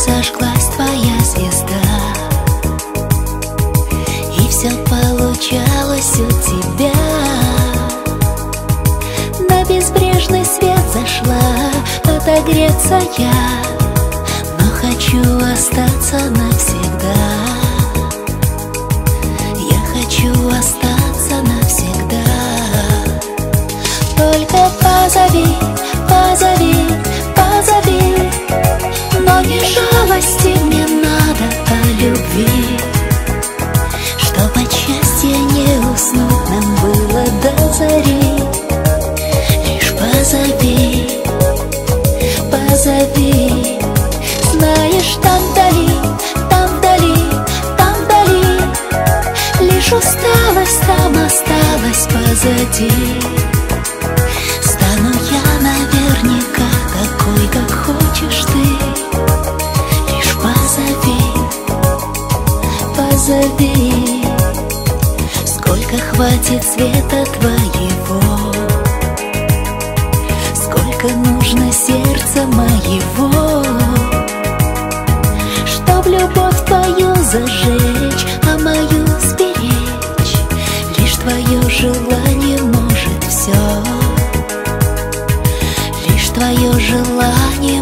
зажглась твоя звезда И все получалось у тебя На безбрежный свет зашла отогреться я Но хочу остаться навсегда. Я хочу остаться навсегда. Только позови, позови позови Знаешь, там вдали, там вдали, там вдали. Лишь усталость там осталась позади. Стану я наверняка такой, как хочешь ты. Лишь позови, позови. Сколько хватит света твоего Сколько нужно сердца моего. Чтоб любовь твою зажечь, а мою сберечь. Лишь твое желание может все Лишь твое желание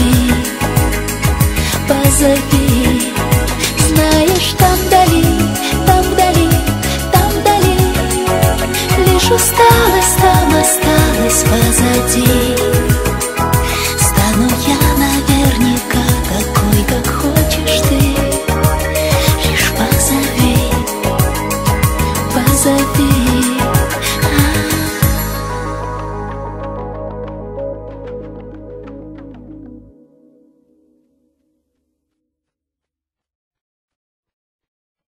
позови, позови. Знаешь, там вдали, там вдали, там вдали. Лишь усталость там осталась позади